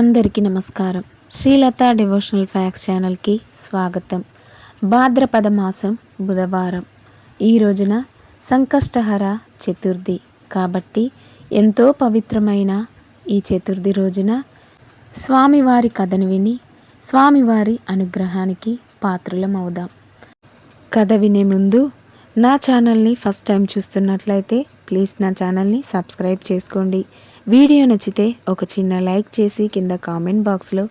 అందరికీ నమస్కారం. Srilatha devotional fax ఛానల్కి స్వాగతం. భాద్రపద మాసం బుధవారం. ఈ రోజున సంకష్టహర చతుర్థి. కాబట్టి ఎంతో పవిత్రమైన ఈ చతుర్థి రోజున స్వామివారి కథను విని స్వామివారి అనుగ్రహానికి పాత్రులమవుదాం కథ వినే ముందు నా ఛానల్ని ఫస్ట్ టైం చూస్తున్నట్లయితే ప్లీజ్ నా ఛానల్ని సబ్స్క్రైబ్ చేసుకోండి. వీడియో నచ్చితే ఒక చిన్న లైక్ చేసి కింద కామెంట్ బాక్స్లో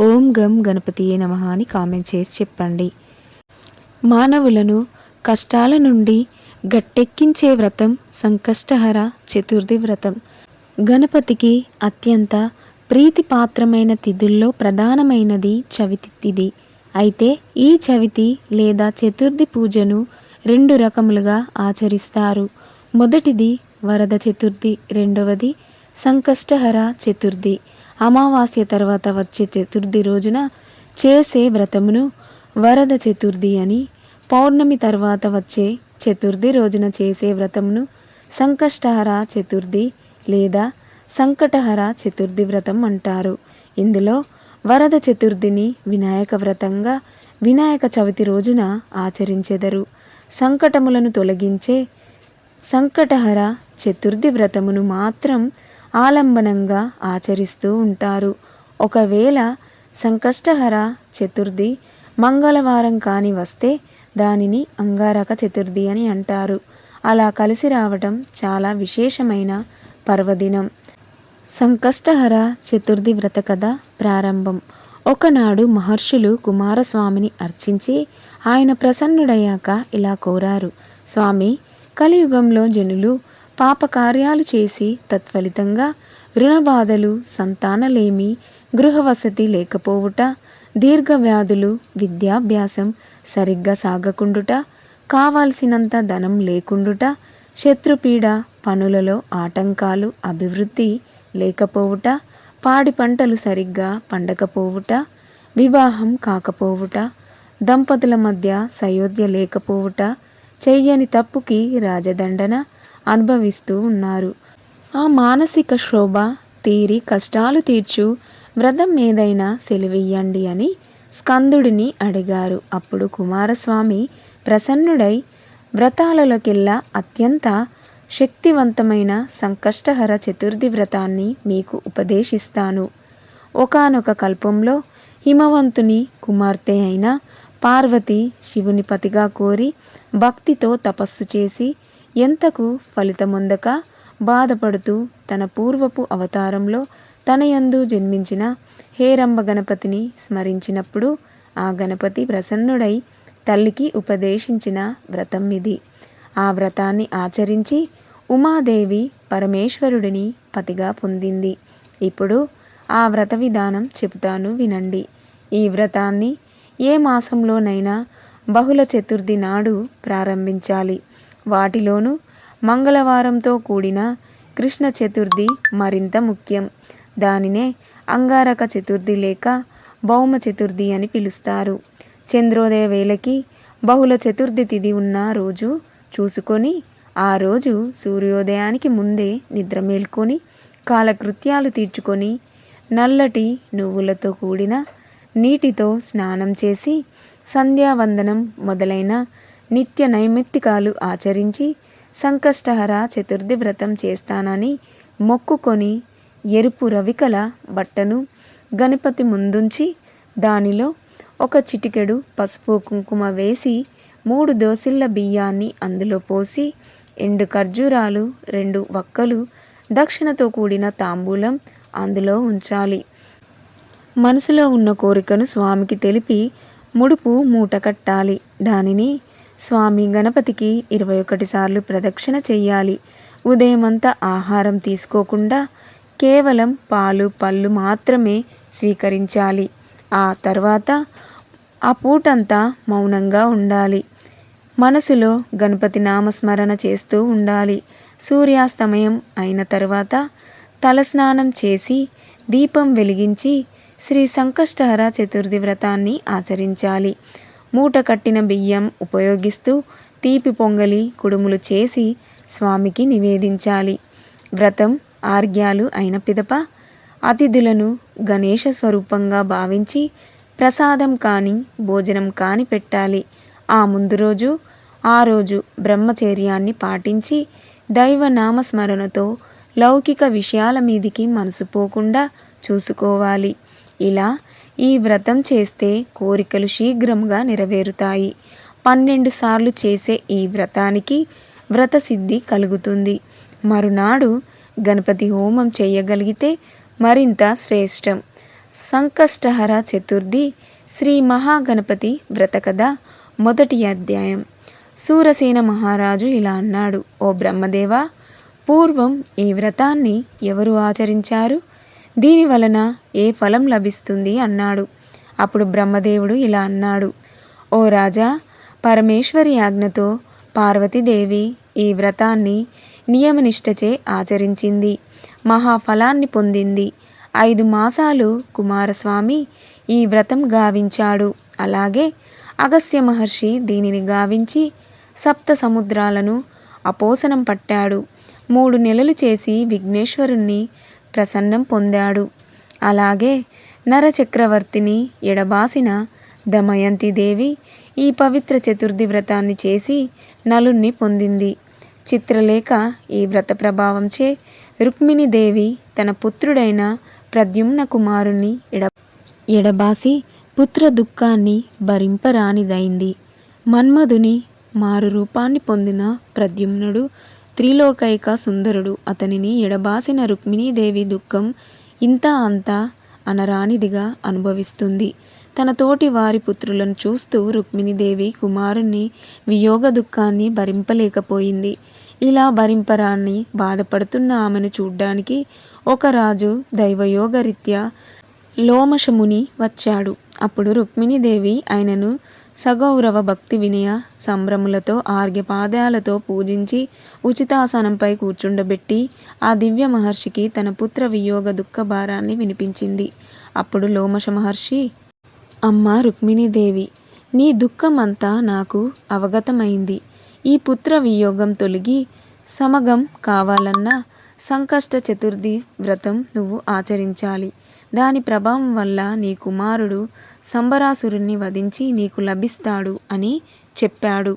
ఓం గం గణపతి నమ అని కామెంట్ చేసి చెప్పండి. మానవులను కష్టాల నుండి గట్టెక్కించే వ్రతం సంకష్టహర చతుర్థి వ్రతం. గణపతికి అత్యంత ప్రీతిపాత్రమైన తిథుల్లో ప్రధానమైనది చవితి తిథి. అయితే ఈ చవితి లేదా చతుర్థి పూజను రెండు రకములుగా ఆచరిస్తారు. మొదటిది వరద చతుర్థి రెండవది సంకష్టహర చతుర్థి. అమావాస్య తర్వాత వచ్చే చతుర్థి రోజున చేసే వ్రతమును వరద చతుర్థి అని పౌర్ణమి తర్వాత వచ్చే చతుర్థి రోజున చేసే వ్రతమును సంకష్టహర చతుర్థి లేదా సంకటహర చతుర్థి వ్రతం అంటారు. ఇందులో వరద చతుర్థిని వినాయక వ్రతంగా వినాయక చవితి రోజున ఆచరించెదరు. సంకటములను తొలగించే సంకటహర చతుర్థి వ్రతమును మాత్రం ఆలంబనంగా ఆచరిస్తూ ఉంటారు. ఒకవేళ సంకష్టహర చతుర్థి మంగళవారం కాని వస్తే దానిని అంగారక చతుర్థి అని అంటారు. అలా కలిసి రావటం చాలా విశేషమైన పర్వదినం. సంకష్టహర చతుర్థి వ్రత కథ ప్రారంభం. ఒకనాడు మహర్షులు కుమారస్వామిని అర్చించి ఆయన ప్రసన్నుడయ్యాక ఇలా కోరారు. స్వామి కలియుగంలో జనులు పాపకార్యాలు చేసి తత్ఫలితంగా రుణబాధలు సంతానలేమి గృహవసతి లేకపోవుట దీర్ఘవ్యాధులు విద్యాభ్యాసం సరిగ్గా సాగకుండుట కావాల్సినంత ధనం లేకుండుట శత్రుపీడ పనులలో ఆటంకాలు అభివృద్ధి లేకపోవుట పాడి పంటలు సరిగ్గా పండకపోవుట వివాహం కాకపోవుట దంపతుల మధ్య సయోధ్య లేకపోవుట చెయ్యని తప్పుకి రాజదండన అనుభవిస్తూ ఉన్నారు. ఆ మానసిక శోభ తీరి కష్టాలు తీర్చు వ్రతం ఏదైనా సెలవియ్యండి అని స్కందుడిని అడిగారు. అప్పుడు కుమారస్వామి ప్రసన్నుడై వ్రతాలలోకెల్లా అత్యంత శక్తివంతమైన సంకష్టహర చతుర్థి వ్రతాన్ని మీకు ఉపదేశిస్తాను. ఒకనొక కల్పంలో హిమవంతుని కుమార్తె అయిన పార్వతి శివుని పతిగా కోరి భక్తితో తపస్సు చేసి ఎంతకు ఫలితమొందక బాధపడుతూ తన పూర్వపు అవతారంలో తనయందు జన్మించిన హేరంబ గణపతిని స్మరించినప్పుడు ఆ గణపతి ప్రసన్నుడై తల్లికి ఉపదేశించిన వ్రతం ఇది. ఆ వ్రతాన్ని ఆచరించి ఉమాదేవి పరమేశ్వరుడిని పతిగా పొందింది. ఇప్పుడు ఆ వ్రత విధానం చెబుతాను వినండి. ఈ వ్రతాన్ని ఏ మాసంలోనైనా బహుళ చతుర్థి నాడు ప్రారంభించాలి. వాటిలోనూ మంగళవారంతో కూడిన కృష్ణ చతుర్థి మరింత ముఖ్యం. దానినే అంగారక చతుర్థి లేక భౌమ చతుర్థి అని పిలుస్తారు. చంద్రోదయ వేళకి బహుళ చతుర్థి తిథి ఉన్న రోజు చూసుకొని ఆ రోజు సూర్యోదయానికి ముందే నిద్ర మేల్కొని కాలకృత్యాలు తీర్చుకొని నల్లటి నువ్వులతో కూడిన నీటితో స్నానం చేసి సంధ్యావందనం మొదలైన నిత్య నైమిత్తికాలు ఆచరించి సంకష్టహర చతుర్థి వ్రతం చేస్తానని మొక్కుకొని ఎరుపు రవికల బట్టను గణపతి ముందుంచి దానిలో ఒక చిటికెడు పసుపు కుంకుమ వేసి మూడు దోసిళ్ళ బియ్యాన్ని అందులో పోసి ఎండు ఖర్జూరాలు రెండు వక్కలు దక్షిణతో కూడిన తాంబూలం అందులో ఉంచాలి. మనసులో ఉన్న కోరికను స్వామికి తెలిపి ముడుపు మూట కట్టాలి. దానిని స్వామి గణపతికి ఇరవై ఒకటి సార్లు ప్రదక్షిణ చెయ్యాలి. ఉదయమంతా ఆహారం తీసుకోకుండా కేవలం పాలు పళ్ళు మాత్రమే స్వీకరించాలి. ఆ తర్వాత ఆ పూటంతా మౌనంగా ఉండాలి. మనసులో గణపతి నామస్మరణ చేస్తూ ఉండాలి. సూర్యాస్తమయం అయిన తర్వాత తలస్నానం చేసి దీపం వెలిగించి శ్రీ సంకష్టహర చతుర్థి వ్రతాన్ని ఆచరించాలి. మూట కట్టిన బియ్యం ఉపయోగిస్తూ తీపి పొంగలి కుడుములు చేసి స్వామికి నివేదించాలి. వ్రతం ఆర్గ్యాలు అయిన పిదప అతిథులను గణేష స్వరూపంగా భావించి ప్రసాదం కానీ భోజనం కానీ పెట్టాలి. ఆ ముందు రోజు ఆ రోజు బ్రహ్మచర్యాన్ని పాటించి దైవ నామస్మరణతో లౌకిక విషయాల మీదికి మనసు పోకుండా చూసుకోవాలి. ఇలా ఈ వ్రతం చేస్తే కోరికలు శీఘ్రంగా నెరవేరుతాయి. పన్నెండు సార్లు చేసే ఈ వ్రతానికి వ్రత సిద్ధి కలుగుతుంది. మరునాడు గణపతి హోమం చేయగలిగితే మరింత శ్రేష్టం. సంకష్టహర చతుర్థి శ్రీ మహాగణపతి వ్రతకథ మొదటి అధ్యాయం. సూరసేన మహారాజు ఇలా అన్నాడు ఓ బ్రహ్మదేవ పూర్వం ఈ వ్రతాన్ని ఎవరు ఆచరించారు? దీని వలన ఏ ఫలం లభిస్తుంది అన్నాడు. అప్పుడు బ్రహ్మదేవుడు ఇలా అన్నాడు. ఓ రాజా పరమేశ్వరి ఆజ్ఞతో పార్వతీదేవి ఈ వ్రతాన్ని నియమనిష్టచే ఆచరించింది. మహాఫలాన్ని పొందింది. ఐదు మాసాలు కుమారస్వామి ఈ వ్రతం గావించాడు. అలాగే అగస్య మహర్షి దీనిని గావించి సప్త సముద్రాలను అపోసనం పట్టాడు. మూడు నెలలు చేసి విఘ్నేశ్వరుణ్ణి ప్రసన్నం పొందాడు. అలాగే నరచక్రవర్తిని ఎడబాసిన దమయంతిదేవి ఈ పవిత్ర చతుర్థి వ్రతాన్ని చేసి నలుణ్ణి పొందింది. చిత్రలేఖ ఈ వ్రత ప్రభావంచే రుక్మిణీదేవి తన పుత్రుడైన ప్రద్యుమ్న కుమారుణ్ణి ఎడ ఎడబాసి పుత్ర దుఃఖాన్ని భరింపరానిదైంది. మన్మధుని మారు రూపాన్ని పొందిన ప్రద్యుమ్నుడు త్రిలోకైక సుందరుడు. అతనిని ఎడబాసిన రుక్మిణీదేవి దుఃఖం ఇంత అంతా అనరానిదిగా అనుభవిస్తుంది. తన తోటి వారి పుత్రులను చూస్తూ రుక్మిణీదేవి కుమారుణ్ణి వియోగ దుఃఖాన్ని భరింపలేకపోయింది. ఇలా భరింపరాన్ని బాధపడుతున్న ఆమెను చూడ్డానికి ఒక రాజు దైవయోగరీత్యా లోమశముని వచ్చాడు. అప్పుడు రుక్మిణీదేవి ఆయనను సగౌరవ భక్తి వినయ సంభ్రములతో ఆర్ఘ్యపాదాలతో పూజించి ఉచితాసనంపై కూర్చుండబెట్టి ఆ దివ్య మహర్షికి తన పుత్ర వియోగ దుఃఖ భారాన్ని వినిపించింది. అప్పుడు లోమశ మహర్షి అమ్మ రుక్మిణీదేవి నీ దుఃఖమంతా నాకు అవగతమైంది. ఈ పుత్ర వియోగం తొలగి సమగం కావాలన్నా సంకష్ట చతుర్థి వ్రతం నువ్వు ఆచరించాలి. దాని ప్రభావం వల్ల నీ కుమారుడు సంబరాసురుణ్ణి వధించి నీకు లభిస్తాడు అని చెప్పాడు.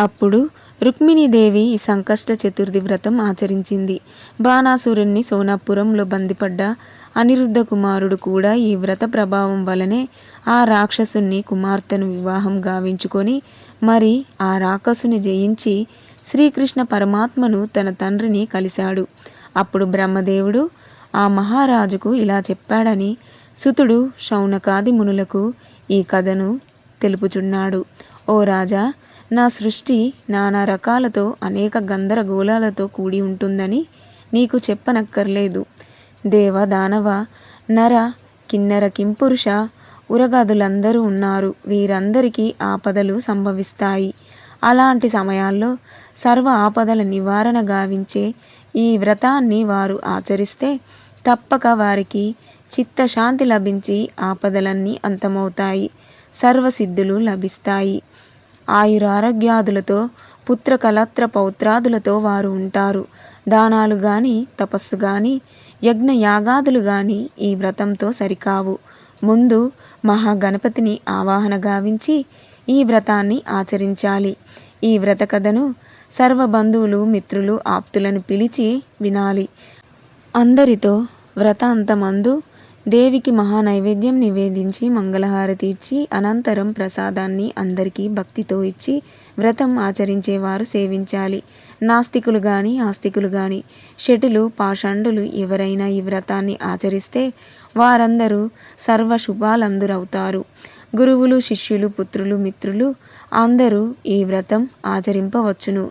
అప్పుడు రుక్మిణీదేవి ఈ సంకష్ట చతుర్థి వ్రతం ఆచరించింది. బాణాసురుణ్ణి సోనాపురంలో బందిపడ్డ అనిరుద్ధ కుమారుడు కూడా ఈ వ్రత ప్రభావం వలనే ఆ రాక్షసుని కుమార్తెను వివాహం గావించుకొని మరి ఆ రాక్షసుని జయించి శ్రీకృష్ణ పరమాత్మను తన తండ్రిని కలిశాడు. అప్పుడు బ్రహ్మదేవుడు ఆ మహారాజుకు ఇలా చెప్పాడని సుతుడు శౌనకాది మునులకు ఈ కథను తెలుపుచున్నాడు. ఓ రాజా నా సృష్టి నానా రకాలతో అనేక గందరగోళాలతో కూడి ఉంటుందని నీకు చెప్పనక్కర్లేదు. దేవ దానవ నర కిన్నెర కింపురుష ఉరగాదులందరూ ఉన్నారు. వీరందరికీ ఆపదలు సంభవిస్తాయి. అలాంటి సమయాల్లో సర్వ ఆపదల నివారణ గావించే ఈ వ్రతాన్ని వారు ఆచరిస్తే తప్పక వారికి చిత్తశాంతి లభించి ఆపదలన్నీ అంతమవుతాయి సర్వసిద్ధులు లభిస్తాయి. ఆయురారోగ్యాదులతో పుత్రకలత్ర పౌత్రాదులతో వారు ఉంటారు. దానాలు గాని తపస్సు గాని యజ్ఞ యాగాదులు గాని ఈ వ్రతంతో సరికావు. ముందు మహాగణపతిని ఆవాహన గావించి ఈ వ్రతాన్ని ఆచరించాలి. ఈ వ్రత కథను సర్వ బంధువులు మిత్రులు ఆప్తులను పిలిచి వినాలి. అందరితో వ్రతాంతమందు దేవికి మహానైవేద్యం నివేదించి మంగళహారతి ఇచ్చి అనంతరం ప్రసాదాన్ని అందరికీ భక్తితో ఇచ్చి వ్రతం ఆచరించేవారు సేవించాలి. నాస్తికులు కానీ ఆస్తికులు కానీ షటులు పాషండులు ఎవరైనా ఈ వ్రతాన్ని ఆచరిస్తే వారందరూ సర్వ శుభాలందురవుతారు. గురువులు శిష్యులు పుత్రులు మిత్రులు అందరూ ఈ వ్రతం ఆచరింపవచ్చును.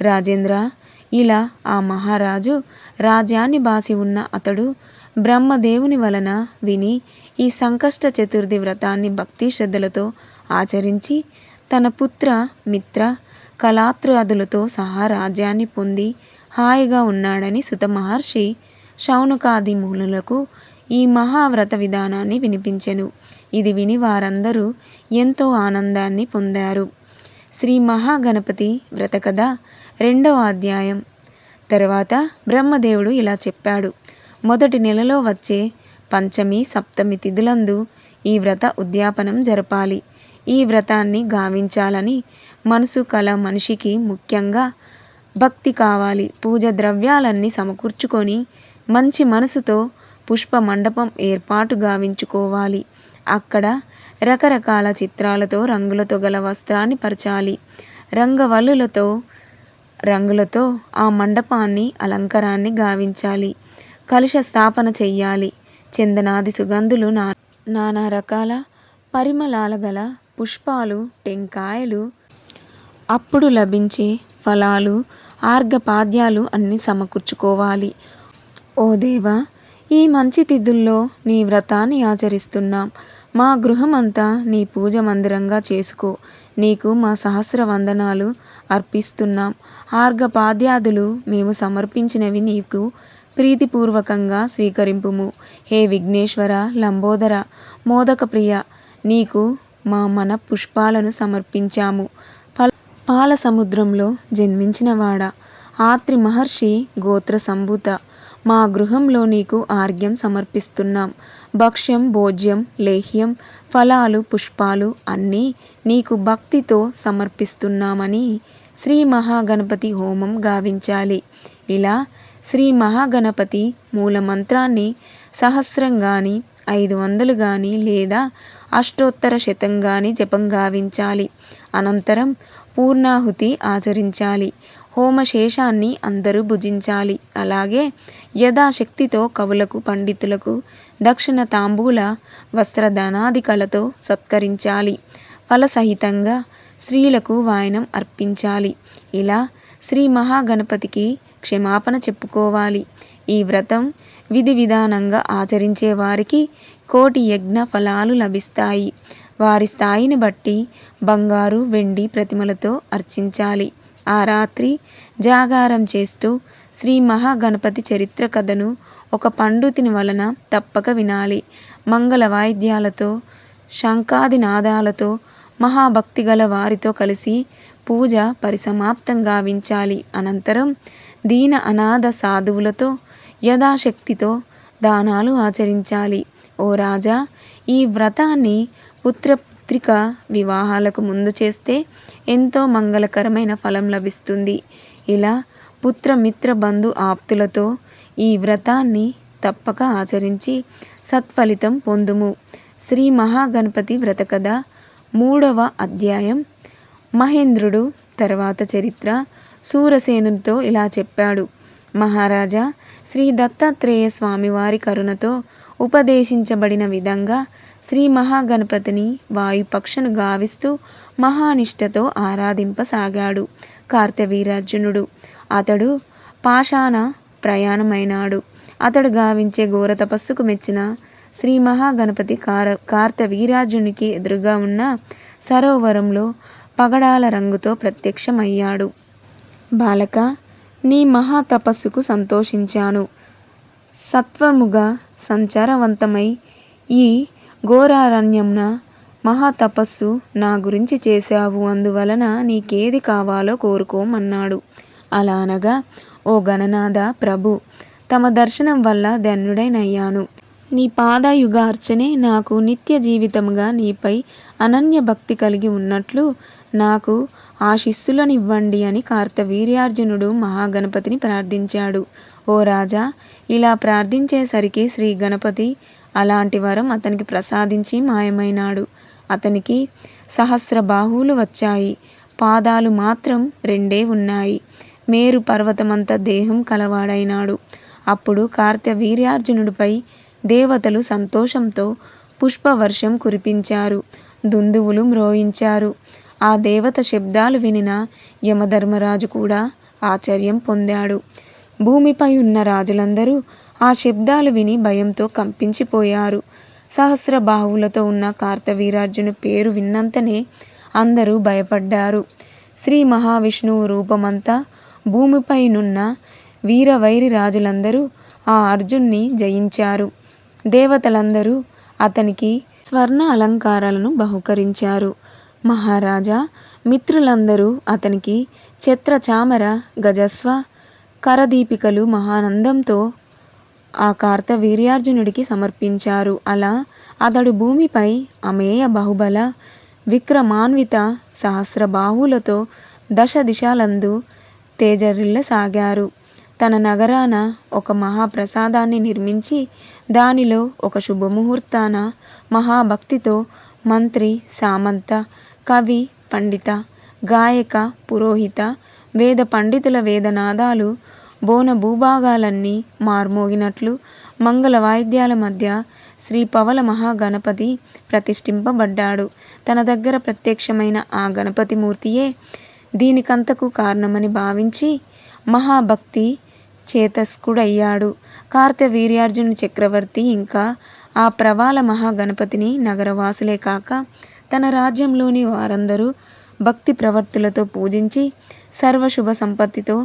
రాజేంద్ర ఇలా ఆ మహారాజు రాజ్యాన్ని బాసి ఉన్న అతడు బ్రహ్మదేవుని వలన విని ఈ సంకష్ట చతుర్థి వ్రతాన్ని భక్తి శ్రద్ధలతో ఆచరించి తన పుత్ర మిత్ర కళాత్రాదులతో సహా రాజ్యాన్ని పొంది హాయిగా ఉన్నాడని సుత మహర్షి శౌనకాది మూలులకు ఈ మహావ్రత విధానాన్ని వినిపించెను. ఇది విని వారందరూ ఎంతో ఆనందాన్ని పొందారు. శ్రీ మహాగణపతి వ్రత కథ రెండవ అధ్యాయం. తర్వాత బ్రహ్మదేవుడు ఇలా చెప్పాడు. మొదటి నెలలో వచ్చే పంచమి సప్తమి తిథులందు ఈ వ్రత ఉద్యాపనం జరపాలి. ఈ వ్రతాన్ని గావించాలని మనసు కల మనిషికి ముఖ్యంగా భక్తి కావాలి. పూజ ద్రవ్యాలన్నీ సమకూర్చుకొని మంచి మనసుతో పుష్ప మండపం ఏర్పాటు గావించుకోవాలి. అక్కడ రకరకాల చిత్రాలతో రంగులతో గల వస్త్రాన్ని పరచాలి. రంగవల్లులతో రంగులతో ఆ మండపాన్ని అలంకరాన్ని గావించాలి. కలుష స్థాపన చెయ్యాలి. చందనాది సుగంధులు నా నానా రకాల పరిమళాల గల పుష్పాలు టెంకాయలు. అప్పుడు లభించే ఫలాలు ఆర్గపాద్యాలు అన్నీ సమకూర్చుకోవాలి. ఓ దేవా ఈ మంచి తిథుల్లో నీ వ్రతాన్ని ఆచరిస్తున్నాం. మా గృహమంతా నీ పూజ మందిరంగా చేసుకో. నీకు మా సహస్ర వందనాలు అర్పిస్తున్నాం. ఆర్ఘపాద్యాదులు మేము సమర్పించినవి నీకు ప్రీతిపూర్వకంగా స్వీకరింపుము. హే విఘ్నేశ్వర లంబోదర మోదక ప్రియ నీకు మా మన పుష్పాలను సమర్పించాము. ఫల పాల సముద్రంలో జన్మించినవాడ ఆత్రి మహర్షి గోత్ర సంభూత మా గృహంలో నీకు ఆర్ఘ్యం సమర్పిస్తున్నాం. భక్ష్యం భోజ్యం లేహ్యం ఫలాలు పుష్పాలు అన్నీ నీకు భక్తితో సమర్పిస్తున్నామని శ్రీ మహాగణపతి హోమం గావించాలి. ఇలా శ్రీ మహాగణపతి మూలమంత్రాన్ని సహస్రం కానీ ఐదు వందలు కానీ లేదా అష్టోత్తర శతం కానీ జపం గావించాలి. అనంతరం పూర్ణాహుతి ఆచరించాలి. హోమశేషాన్ని అందరూ భుజించాలి. అలాగే యథాశక్తితో కవులకు పండితులకు దక్షిణ తాంబూల వస్త్రదానాదికలతో సత్కరించాలి. ఫలసహితంగా స్త్రీలకు వాయనం అర్పించాలి. ఇలా శ్రీ మహాగణపతికి క్షమాపణ చెప్పుకోవాలి. ఈ వ్రతం విధి విధానంగా ఆచరించే వారికి కోటి యజ్ఞ ఫలాలు లభిస్తాయి. వారి స్థాయిని బట్టి బంగారు వెండి ప్రతిమలతో అర్చించాలి. ఆ రాత్రి జాగారం చేస్తూ శ్రీ మహాగణపతి చరిత్ర కథను ఒక పండితుని వలన తప్పక వినాలి. మంగళ వాయిద్యాలతో శంఖాది నాదాలతో మహాభక్తి గల వారితో కలిసి పూజ పరిసమాప్తం గావించాలి. అనంతరం దీన అనాథ సాధువులతో యథాశక్తితో దానాలు ఆచరించాలి. ఓ రాజా ఈ వ్రతాన్ని పుత్రపుత్రిక వివాహాలకు ముందు చేస్తే ఎంతో మంగళకరమైన ఫలం లభిస్తుంది. ఇలా పుత్ర మిత్ర బంధు ఆప్తులతో ఈ వ్రతాన్ని తప్పక ఆచరించి సత్ఫలితం పొందుము. శ్రీ మహాగణపతి వ్రత కథ మూడవ అధ్యాయం. మహేంద్రుడు తర్వాత చరిత్ర సూరసేనుతో ఇలా చెప్పాడు. మహారాజా శ్రీ దత్తాత్రేయ స్వామివారి కరుణతో ఉపదేశించబడిన విధంగా శ్రీ మహాగణపతిని వాయుపక్షను గావిస్తూ మహానిష్టతో ఆరాధింపసాగాడు కార్తవీరార్జునుడు. అతడు పాషాణ ప్రయాణమైనాడు. అతడు గావించే ఘోర తపస్సుకు మెచ్చిన శ్రీ మహాగణపతి కార కార్తవీరాజునికి ఎదురుగా ఉన్న సరోవరంలో పగడాల రంగుతో ప్రత్యక్షమయ్యాడు. బాలక నీ మహా తపస్సుకు సంతోషించాను. సత్వముగా సంచారవంతమై ఈ ఘోరారణ్యంన మహాతపస్సు నా గురించి చేశావు. అందువలన నీకేది కావాలో కోరుకోమన్నాడు. అలా అనగా ఓ గణనాథ ప్రభు తమ దర్శనం వల్ల ధన్యుడైనయ్యాను. నీ పాదయుగ అర్చనే నాకు నిత్య జీవితముగా నీపై అనన్య భక్తి కలిగి ఉన్నట్లు నాకు ఆశీస్సులనివ్వండి అని కార్తవీర్యార్జునుడు మహాగణపతిని ప్రార్థించాడు. ఓ రాజా ఇలా ప్రార్థించేసరికి శ్రీ గణపతి అలాంటి వరం అతనికి ప్రసాదించి మాయమైనాడు. అతనికి సహస్ర బాహువులు వచ్చాయి. పాదాలు మాత్రం రెండే ఉన్నాయి. మేరు పర్వతమంత దేహం కలవాడైనాడు. అప్పుడు కార్తవీర్యార్జునుడిపై దేవతలు సంతోషంతో పుష్పవర్షం కురిపించారు. దుందువులు మ్రోయించారు. ఆ దేవత శబ్దాలు వినిన యమధర్మరాజు కూడా ఆశ్చర్యం పొందాడు. భూమిపై ఉన్న రాజులందరూ ఆ శబ్దాలు విని భయంతో కంపించిపోయారు. సహస్ర బాహువులతో ఉన్న కార్తవీరార్జును పేరు విన్నంతనే అందరూ భయపడ్డారు. శ్రీ మహావిష్ణువు రూపమంతా భూమిపైనున్న వీరవైరి రాజులందరూ ఆ అర్జున్ని జయించారు. దేవతలందరూ అతనికి స్వర్ణ అలంకారాలను బహుకరించారు. మహారాజా మిత్రులందరూ అతనికి ఛత్రచామర గజస్వ కరదీపికలు మహానందంతో ఆ కార్తవీర్యార్జునుడికి సమర్పించారు. అలా అతడు భూమిపై అమేయ బాహుబల విక్రమాన్విత సహస్ర బాహులతో దశ దిశలందు తేజరిల్లసాగారు తన నగరాన ఒక మహాప్రసాదాన్ని నిర్మించి దానిలో ఒక శుభముహూర్తాన మహాభక్తితో మంత్రి సామంత కవి పండిత గాయక పురోహిత వేద పండితుల వేదనాదాలు బోన భూభాగాలన్నీ మార్మోగినట్లు మంగళ వాయిద్యాల మధ్య శ్రీ పవల మహాగణపతి ప్రతిష్ఠింపబడ్డాడు. తన దగ్గర ప్రత్యక్షమైన ఆ గణపతి మూర్తియే దీనికంతకు కారణమని భావించి మహాభక్తి చేతస్కుడయ్యాడు. కార్తవీర్యార్జున చక్రవర్తి ఇంకా ఆ ప్రవాల మహాగణపతిని నగరవాసులే కాక తన రాజ్యంలోని వారందరూ భక్తి ప్రవర్తులతో పూజించి సర్వశుభ సంపత్తితో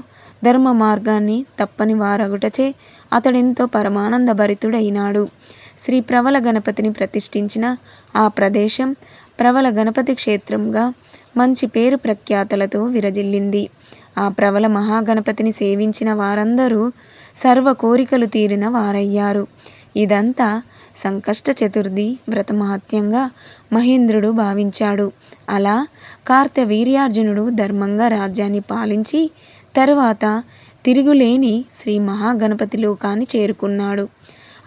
ధర్మ మార్గాన్ని తప్పని వారగుటచే అతడెంతో పరమానంద భరితుడైనాడు శ్రీ ప్రవల గణపతిని ప్రతిష్ఠించిన ఆ ప్రదేశం ప్రవల గణపతి క్షేత్రంగా మంచి పేరు ప్రఖ్యాతలతో విరజిల్లింది. ఆ ప్రవల మహాగణపతిని సేవించిన వారందరూ సర్వ కోరికలు తీరిన వారయ్యారు. ఇదంతా సంకష్ట చతుర్థి వ్రతమహత్యంగా మహేంద్రుడు భావించాడు. అలా కార్తవీర్యార్జునుడు ధర్మంగా రాజ్యాన్ని పాలించి తరువాత తిరుగులేని శ్రీ మహాగణపతి లోకాన్ని చేరుకున్నాడు.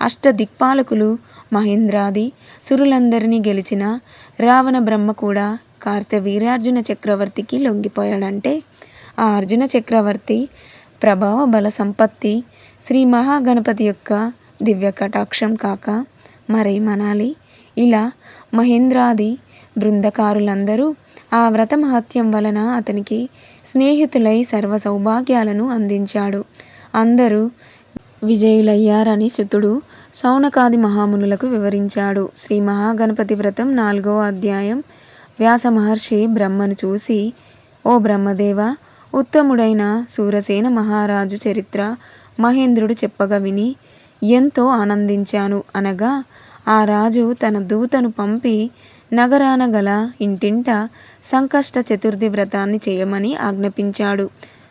అష్టదిక్పాలకులు మహేంద్రాది సురులందరినీ గెలిచిన రావణ బ్రహ్మ కూడా కార్తవీర్యార్జున చక్రవర్తికి లొంగిపోయాడంటే ఆ అర్జున చక్రవర్తి ప్రభావ బల సంపత్తి శ్రీ మహాగణపతి యొక్క దివ్య కటాక్షం కాక మరేమనాలి ఇలా మహేంద్రాది బృందకారులందరూ ఆ వ్రత మహత్యం వలన అతనికి స్నేహితులై సర్వ సౌభాగ్యాలను అందించాడు. అందరూ విజయులయ్యారని శుతుడు శౌనకాది మహామునులకు వివరించాడు. శ్రీ మహాగణపతి వ్రతం నాలుగవ అధ్యాయం. వ్యాస మహర్షి బ్రహ్మను చూసి ఓ బ్రహ్మదేవ ఉత్తముడైన సూరసేన మహారాజు చరిత్ర మహేంద్రుడు చెప్పగా విని ఎంతో ఆనందించాను. అనగా ఆ రాజు తన దూతను పంపి నగరాన గల ఇంటింట సంకష్ట చతుర్థి వ్రతాన్ని చేయమని ఆజ్ఞాపించాడు.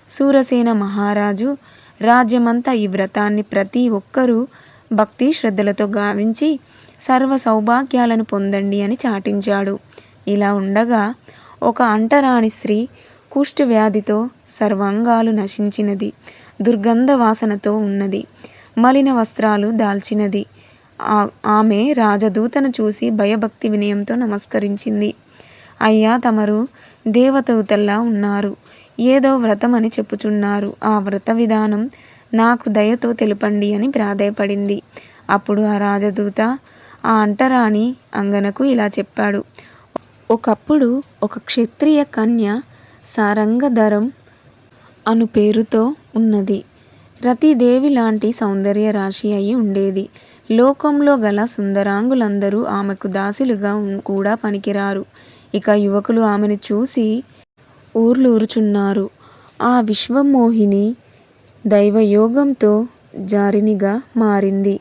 సూరసేన మహారాజు రాజ్యమంతా ఈ వ్రతాన్ని ప్రతి ఒక్కరూ భక్తి శ్రద్ధలతో గావించి సర్వ సౌభాగ్యాలను పొందండి అని చాటించాడు. ఇలా ఉండగా ఒక అంటరాని స్త్రీ కుష్ఠ వ్యాధితో సర్వాంగాలు నశించినది దుర్గంధ వాసనతో ఉన్నది మలిన వస్త్రాలు దాల్చినది ఆమె రాజదూతను చూసి భయభక్తి వినయంతో నమస్కరించింది. అయ్యా తమరు దేవదూతల్లా ఉన్నారు. ఏదో వ్రతం అని చెప్పుచున్నారు. ఆ వ్రత విధానం నాకు దయతో తెలుపండి అని ప్రాధేయపడింది. అప్పుడు ఆ రాజదూత ఆ అంటరాని అంగనకు ఇలా చెప్పాడు. ఒకప్పుడు ఒక క్షత్రియ కన్య సారంగధరం అను పేరుతో ఉన్నది. రతీదేవి లాంటి సౌందర్య రాశి అయి ఉండేది. లోకంలో గల సుందరాంగులందరూ ఆమెకు దాసులుగా కూడా పనికిరారు. ఇక యువకులు ఆమెను చూసి ఊర్లూరుచున్నారు. ఆ విశ్వమోహిని దైవయోగంతో జారినిగా మారింది.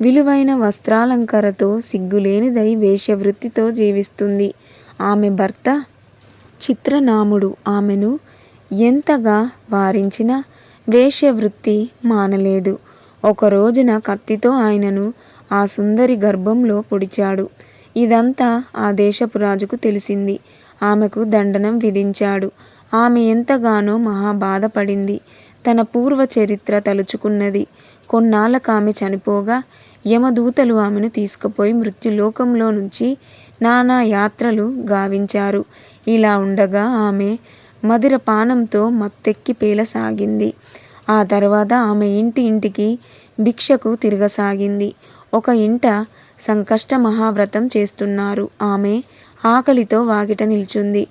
విలువైన వస్త్రాలంకరతో సిగ్గులేనిదై వేషవృత్తితో జీవిస్తుంది. ఆమె భర్త చిత్రనాముడు. ఆమెను ఎంతగా వారించినా వేషవృత్తి మానలేదు. ఒక రోజున కత్తితో ఆయనను ఆ సుందరి గర్భంలో పొడిచాడు. ఇదంతా ఆ దేశపు రాజుకు తెలిసింది. ఆమెకు దండనం విధించాడు. ఆమె ఎంతగానో మహా బాధపడింది తన పూర్వ చరిత్ర తలుచుకున్నది. కొన్నాళ్ళకామె చనిపోగా యమదూతలు ఆమెను తీసుకుపోయి మృత్యులోకంలో నుంచి నానా యాత్రలు గావించారు. ఇలా ఉండగా ఆమె మధుర పానంతో మత్తెక్కి పేలసాగింది. ఆ తర్వాత ఆమె ఇంటి ఇంటికి భిక్షకు తిరగసాగింది. ఒక ఇంట సంకష్ట మహావ్రతం చేస్తున్నారు. ఆమె ఆకలితో వాకిట నిల్చుంది.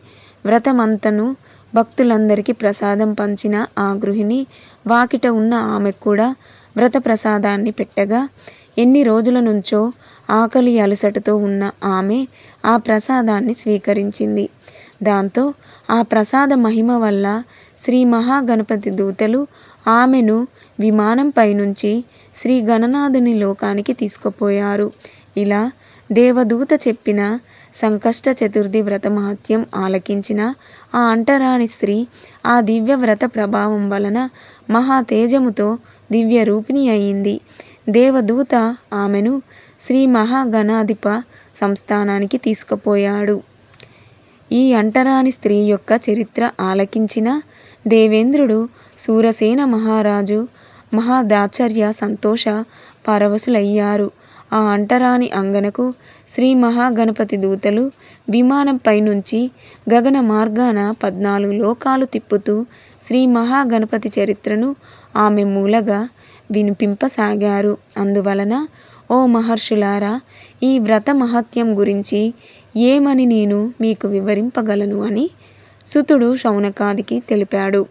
వ్రతమంతను భక్తులందరికీ ప్రసాదం పంచిన ఆ గృహిణి వాకిట ఉన్న ఆమెకు కూడా వ్రత ప్రసాదాన్ని పెట్టగా ఎన్ని రోజుల నుంచో ఆకలి అలసటతో ఉన్న ఆమె ఆ ప్రసాదాన్ని స్వీకరించింది. దాంతో ఆ ప్రసాద మహిమ వల్ల శ్రీ మహాగణపతి దూతలు ఆమెను విమానంపై నుంచి శ్రీ గణనాథుని లోకానికి తీసుకుపోయారు. ఇలా దేవదూత చెప్పిన సంకష్ట చతుర్థి వ్రత మహత్యం ఆలకించిన ఆ అంటరాని స్త్రీ ఆ దివ్య వ్రత ప్రభావం వలన మహా తేజముతో దివ్య రూపిణి అయింది. దేవదూత ఆమెను శ్రీ మహాగణాధిప సంస్థానానికి తీసుకుపోయాడు. ఈ అంటరాని స్త్రీ యొక్క చరిత్ర ఆలకించిన దేవేంద్రుడు సూరసేన మహారాజు మహాదాచర్య సంతోష పరవశులయ్యారు. ఆ అంటరాని అంగనకు శ్రీ మహాగణపతి దూతలు విమానంపై నుంచి గగన మార్గాన పద్నాలుగు లోకాలు తిప్పుతూ శ్రీ మహాగణపతి చరిత్రను ఆమె మూలగా వినిపింపసాగారు. అందువలన ఓ మహర్షులారా ఈ వ్రత మహత్యం గురించి ఏమని నేను మీకు వివరింపగలను అని సుతుడు శౌనకాదికి తెలిపాడు.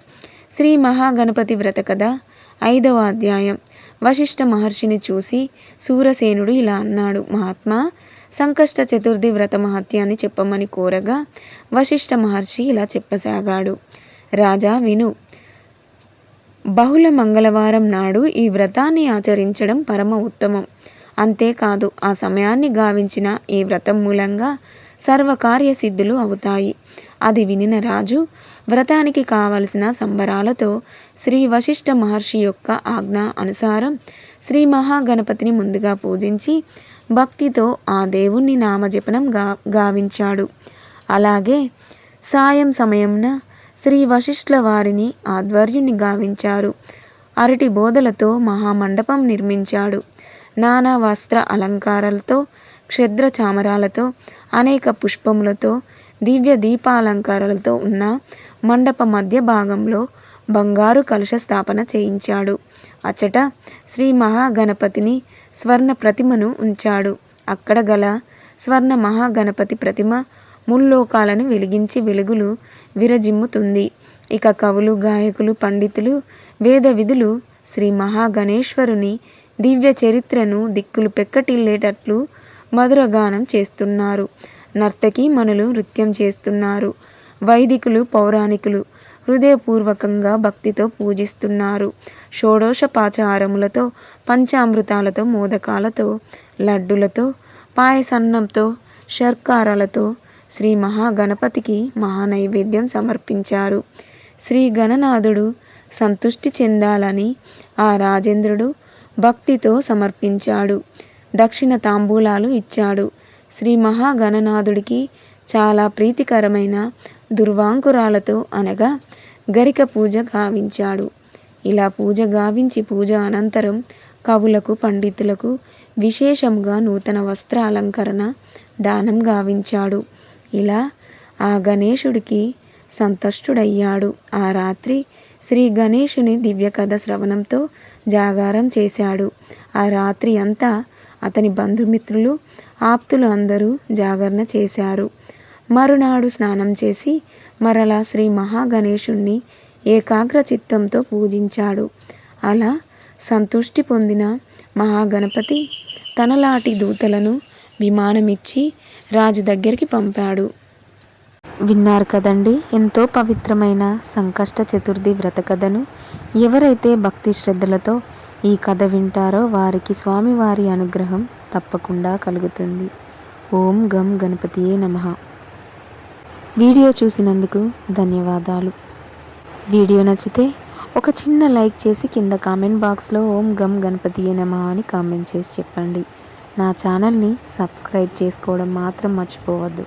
శ్రీ మహాగణపతి వ్రత కథ ఐదవ అధ్యాయం. వశిష్ఠ మహర్షిని చూసి సూరసేనుడు ఇలా అన్నాడు మహాత్మా సంకష్ట చతుర్థి వ్రత మహత్యాన్ని చెప్పమని కోరగా వశిష్ఠ మహర్షి ఇలా చెప్పసాగాడు. రాజా విను. బహుళ మంగళవారం నాడు ఈ వ్రతాన్ని ఆచరించడం పరమ ఉత్తమం. అంతేకాదు ఆ సమయాన్ని గావించిన ఈ వ్రతం మూలంగా సర్వకార్య సిద్ధులు అవుతాయి. అది వినిన రాజు వ్రతానికి కావలసిన సంబరాలతో శ్రీ వశిష్ఠ మహర్షి యొక్క ఆజ్ఞ అనుసారం శ్రీ మహాగణపతిని ముందుగా పూజించి భక్తితో ఆ దేవుణ్ణి నామజపనం గా గావించాడు. అలాగే సాయం సమయంన శ్రీ వశిష్ఠుల వారిని ఆధ్వర్యుని గావించారు. అరటి బోధలతో మహామండపం నిర్మించాడు. నానా వస్త్ర అలంకారాలతో క్షుద్ర చామరాలతో అనేక పుష్పములతో దివ్య దీపాలంకారాలతో ఉన్న మండప మధ్య భాగంలో బంగారు కలుష స్థాపన చేయించాడు. అచ్చట శ్రీ మహాగణపతిని స్వర్ణ ప్రతిమను ఉంచాడు. అక్కడ గల స్వర్ణ మహాగణపతి ప్రతిమ ముల్లోకాలను వెలిగించి వెలుగులు విరజిమ్ముతుంది. ఇక కవులు గాయకులు పండితులు వేద విధులు శ్రీ మహాగణేశ్వరుని దివ్య చరిత్రను దిక్కులు పెక్కటిల్లేటట్లు మధురగానం చేస్తున్నారు. నర్తకి మనులు నృత్యం చేస్తున్నారు. వైదికులు పౌరాణికులు హృదయపూర్వకంగా భక్తితో పూజిస్తున్నారు. షోడోషపాచారములతో పంచామృతాలతో మోదకాలతో లడ్డులతో పాయసన్నంతో షర్కారాలతో శ్రీ మహాగణపతికి మహానైవేద్యం సమర్పించారు. శ్రీ గణనాథుడు సంతుష్టి చెందాలని ఆ రాజేంద్రుడు భక్తితో సమర్పించాడు. దక్షిణ తాంబూలాలు ఇచ్చాడు. శ్రీ మహాగణనాథుడికి చాలా ప్రీతికరమైన దుర్వాంకురాలతో అనగా గరిక పూజ గావించాడు. ఇలా పూజ గావించి పూజ అనంతరం కవులకు పండితులకు విశేషంగా నూతన వస్త్ర అలంకరణ దానం గావించాడు. ఇలా ఆ గణేశుడికి సంతుష్టుడయ్యాడు. ఆ రాత్రి శ్రీ గణేషుని దివ్య కథ శ్రవణంతో జాగారం చేశాడు. ఆ రాత్రి అంతా అతని బంధుమిత్రులు ఆప్తులు అందరూ జాగరణ చేశారు. మరునాడు స్నానం చేసి మరలా శ్రీ మహాగణేశుణ్ణి ఏకాగ్ర చిత్తంతో పూజించాడు. అలా సంతుష్టి పొందిన మహాగణపతి తనలాటి దూతలను విమానమిచ్చి రాజు దగ్గరికి పంపాడు. విన్నారు కదండి ఎంతో పవిత్రమైన సంకష్ట చతుర్థి వ్రత కథను. ఎవరైతే భక్తి శ్రద్ధలతో ఈ కథ వింటారో వారికి స్వామివారి అనుగ్రహం తప్పకుండా కలుగుతుంది. ఓం గం గణపతియే నమ. వీడియో చూసినందుకు ధన్యవాదాలు. వీడియో నచ్చితే ఒక చిన్న లైక్ చేసి కింద కామెంట్ బాక్స్లో ఓం గమ్ గణపతి నమ అని కామెంట్ చేసి చెప్పండి. నా ఛానల్ని సబ్స్క్రైబ్ చేసుకోవడం మాత్రం మర్చిపోవద్దు.